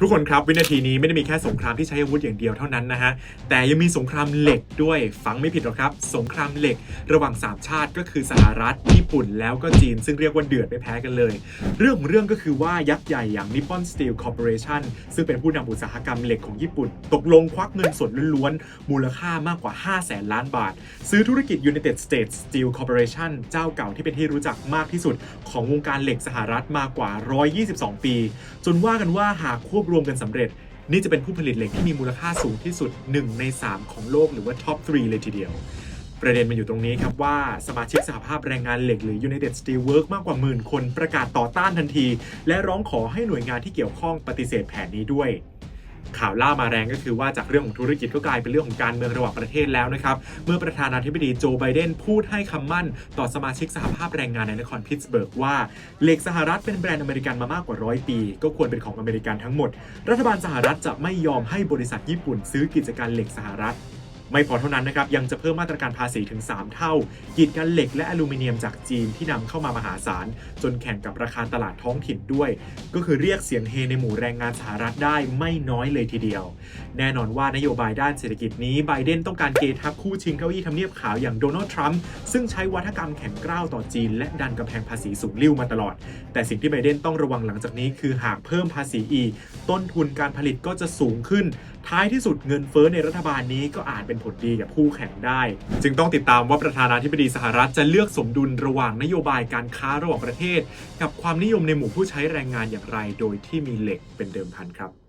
ทุกคนครับวินาทีนี้ไม่ได้มีแค่สงครามที่ใช้อาวุธอย่างเดียวเท่านั้นนะฮะแต่ยังมีสงครามเหล็กด้วยฟังไม่ผิดหรอกครับ สงครามเหล็ก ระหว่าง3ชาติก็คือสหรัฐญี่ปุ่นแล้วก็จีน ซึ่งเรียกว่าเดือดไม่แพ้กันเลย เรื่องของเรื่องก็คือว่ายักษ์ใหญ่อย่าง Nippon Steel Corporation ซึ่งเป็นผู้นำอุตสาหกรรมเหล็กของญี่ปุ่น ตกลงควักเงินสดล้วนๆมูลค่ามากกว่า 5 0 0แสนล้านบาท ซื้อธุรกิจ United States Steel Corporation เจ้าเก่าที่เป็นที่รู้จักมากที่สุด ของวงการเหล็กสหรัฐมากกว่า 122 ปี จนว่ากันว่าหากควบรวมกันสำเร็จ นี่จะเป็นผู้ผลิตเหล็กที่มีมูลค่าสูงที่สุด 1 ใน 3 ของโลกหรือว่าท็อป 3 เลยทีเดียว ประเด็นมันอยู่ตรงนี้ครับว่าสมาชิกสหภาพแรงงานเหล็กหรือ United Steelwork มากกว่าหมื่นคนประกาศต่อต้านทันที และร้องขอให้หน่วยงานที่เกี่ยวข้องปฏิเสธแผนนี้ด้วย ข่าวล่ามาแรงก็คือว่าจากเรื่องของธุรกิจก็กลายเป็นเรื่องของการเมืองระหว่างประเทศแล้วนะครับเมื่อประธานาธิบดีโจไบเดนพูดให้คำมั่น ต่อสมาชิกสหภาพแรงงานในนครพิตต์สเบิร์กว่าเหล็กสหรัฐเป็นแบรนด์อเมริกันมามากกว่าร้อยปี ก็ควรเป็นของอเมริกันทั้งหมด รัฐบาลสหรัฐจะไม่ยอมให้บริษัทญี่ปุ่นซื้อกิจการเหล็กสหรัฐ ไม่พอเท่านั้นนะครับยังจะเพิ่มมาตรการภาษีถึง 3 เท่า กีดกันเหล็กและอลูมิเนียมจากจีนที่นำเข้ามามหาศาล จนแข่งกับราคาตลาดท้องถิ่นด้วย ก็คือเรียกเสียงเฮในหมู่แรงงานสหรัฐได้ไม่น้อยเลยทีเดียว แน่นอนว่านโยบายด้านเศรษฐกิจนี้ไบเดนต้องการเกทับคู่ชิงเก้าอี้ทำเนียบขาวอย่างโดนัลด์ทรัมป์ซึ่งใช้วัฒกรรมแข็งกร้าวต่อจีน และดันกำแพงภาษีสูงลิ่วมาตลอด แต่สิ่งที่ไบเดนต้องระวังหลังจากนี้ คือหากเพิ่มภาษีอีก ต้นทุนการผลิตก็จะสูงขึ้น ท้ายที่สุดเงินเฟ้อในรัฐบาลนี้ก็อาจเป็นผลดีกับคู่แข่งได้ จึงต้องติดตามว่าประธานาธิบดีสหรัฐจะเลือกสมดุลระหว่างนโยบายการค้าระหว่างประเทศ กับความนิยมในหมู่ผู้ใช้แรงงานอย่างไร โดยที่มีเหล็กเป็นเดิมพันครับ